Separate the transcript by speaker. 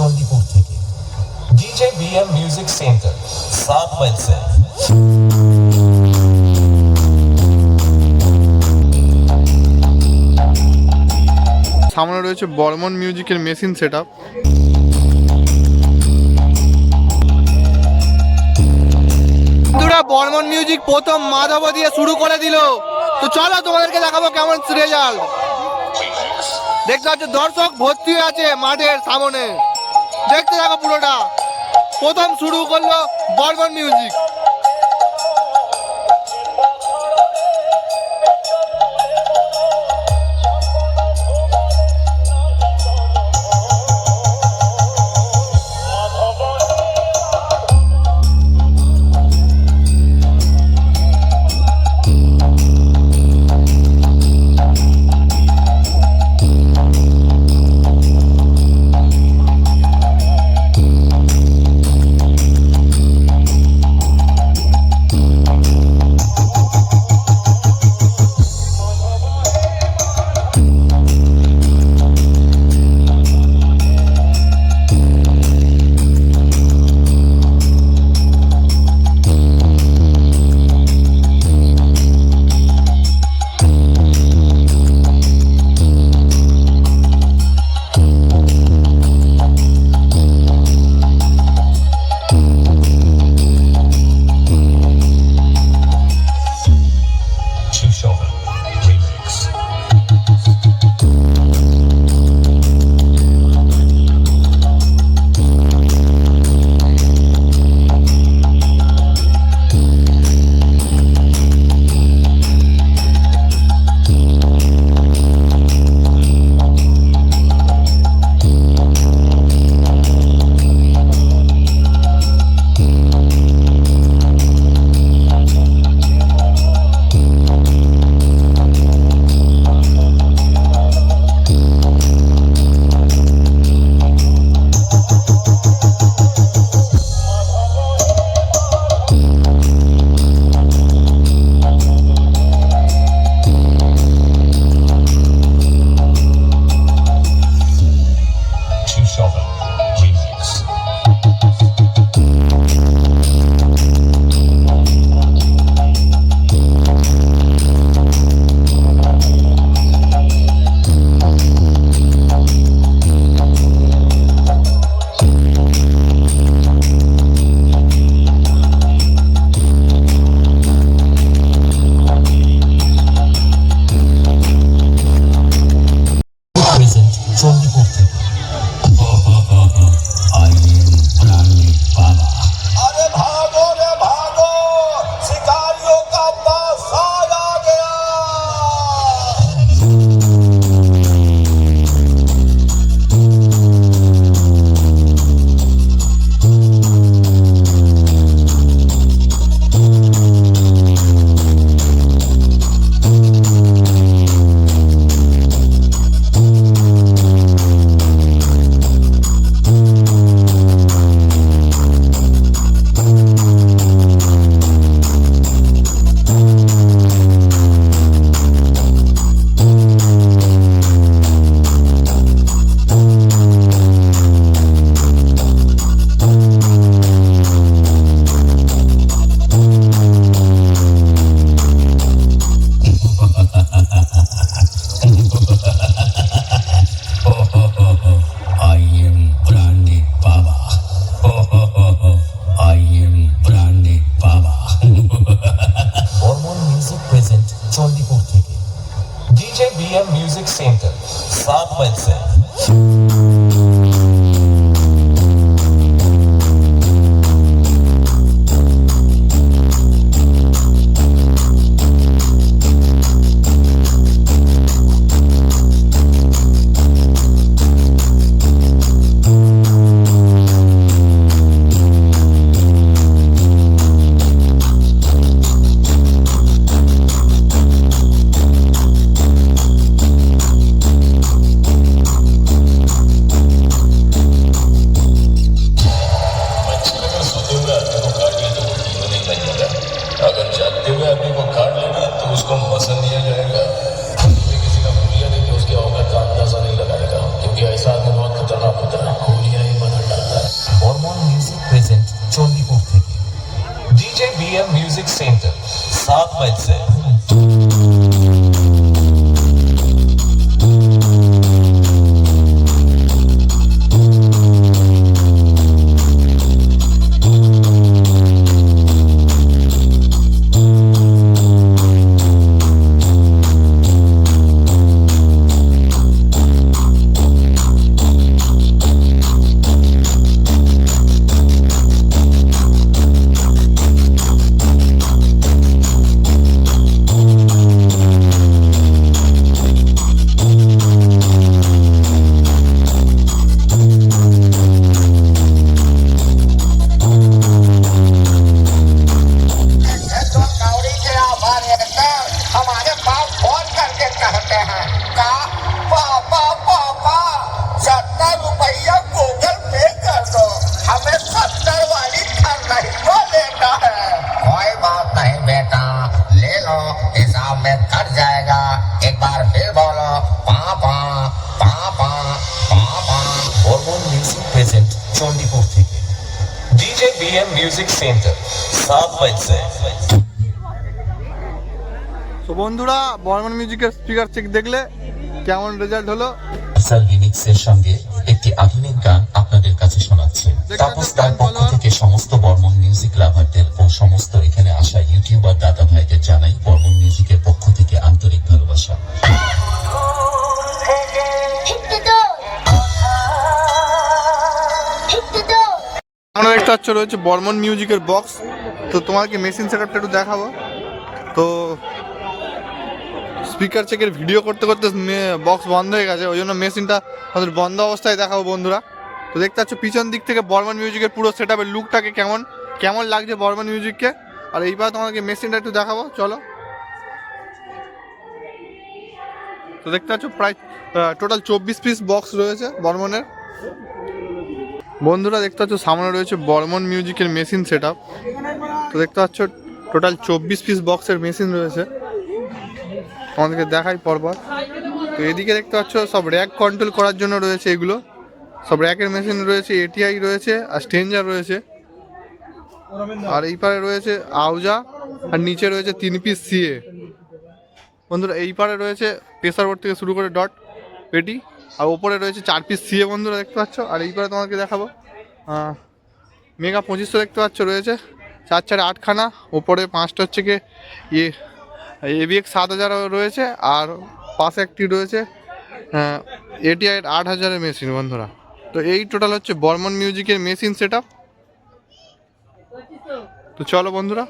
Speaker 1: চণ্ডীপুর থেকে। DJ BM music centre south ওয়েলসে
Speaker 2: সামনে রয়েছে বর্মন মিউজিকের মেশিন সেট আপ বন্ধুরা বর্মন মিউজিক প্রথম মাধব দিয়ে শুরু করে দিল। তো চলো তোমাদেরকে দেখাবো কেমন রেজাল্ট দেখতে পাচ্ছ দর্শক ভর্তি আছে মাঠের সামনে। দেখতে থাকো পুরোটা। প্রথম শুরু করল বর্মন মিউজিক સાત બનશે
Speaker 3: एम म्यूजिक सेंटर सात बज से বিএম মিউজিক সেন্টার সাত
Speaker 2: তো বন্ধুরা বর্মন মিউজিকের স্পিকার চেক দেখলে কেমন রেজাল্ট হলো?
Speaker 1: আফসার লিমিক্সের সঙ্গে একটি আধুনিক গান আপনাদের কাছে শোনাচ্ছে। তাপস তার পক্ষ থেকে সমস্ত বর্মন মিউজিক লাভারদের ও সমস্ত এখানে আসা ইউটিউবার দাদা ভাইদের জানাই বর্মন মিউজিকের পক্ষ থেকে আন্তরিক ভালোবাসা।
Speaker 2: পাচ্ছ রয়েছে বর্মন মিউজিকের বক্স। তো তোমাকে মেশিন সেটআপটা একটু দেখাবো। তো স্পিকার চেকের ভিডিও করতে করতে বক্স বন্ধ হয়ে গেছে ওই জন্য মেশিনটা আমাদের বন্ধ অবস্থায় দেখাবো বন্ধুরা। তো দেখতে পাচ্ছ, পিছন দিক থেকে বর্মন মিউজিকের পুরো সেট আপের লুকটাকে কেমন কেমন লাগছে বর্মন মিউজিককে। আর এইবার তোমাকে মেশিনটা একটু দেখাবো, চলো। তো দেখতে পাচ্ছ, প্রায় টোটাল চব্বিশ পিস বক্স রয়েছে বর্মনের। বন্ধুরা দেখতে পাচ্ছ, সামনে রয়েছে বর্মন মিউজিকের মেশিন সেট তো দেখতে পাচ্ছ টোটাল চব্বিশ পিস বক্সের মেশিন রয়েছে। আমাদেরকে দেখাই পরপর। তো এদিকে দেখতে পাচ্ছ, সব র্যাক কন্ট্রোল করার জন্য রয়েছে এগুলো। সব র্যাকের মেশিন রয়েছে এটিআই রয়েছে, আর স্টেঞ্জার রয়েছে। আর এই পারে রয়েছে আউজা, আর নিচে রয়েছে তিন পিস সিএ বন্ধুরা, এই পারে রয়েছে প্রেসার বোর্ড থেকে শুরু করে ডট পেটি আর ওপরে রয়েছে চার পিস সিএ বন্ধুরা দেখতে পাচ্ছ। আর এই পারে তোমাকে দেখাবো। মেগা পঁচিশশো দেখতে পাচ্ছ রয়েছে। চার চারে আটখানা। ওপরে পাঁচটা হচ্ছে গিয়ে ইয়ে এবিএক্স সাত হাজার রয়েছে। আর পাশে একটি রয়েছে এটিআই আট হাজারের মেশিন বন্ধুরা। তো এই টোটাল হচ্ছে বর্মন মিউজিকের মেশিন সেট তো চলো বন্ধুরা।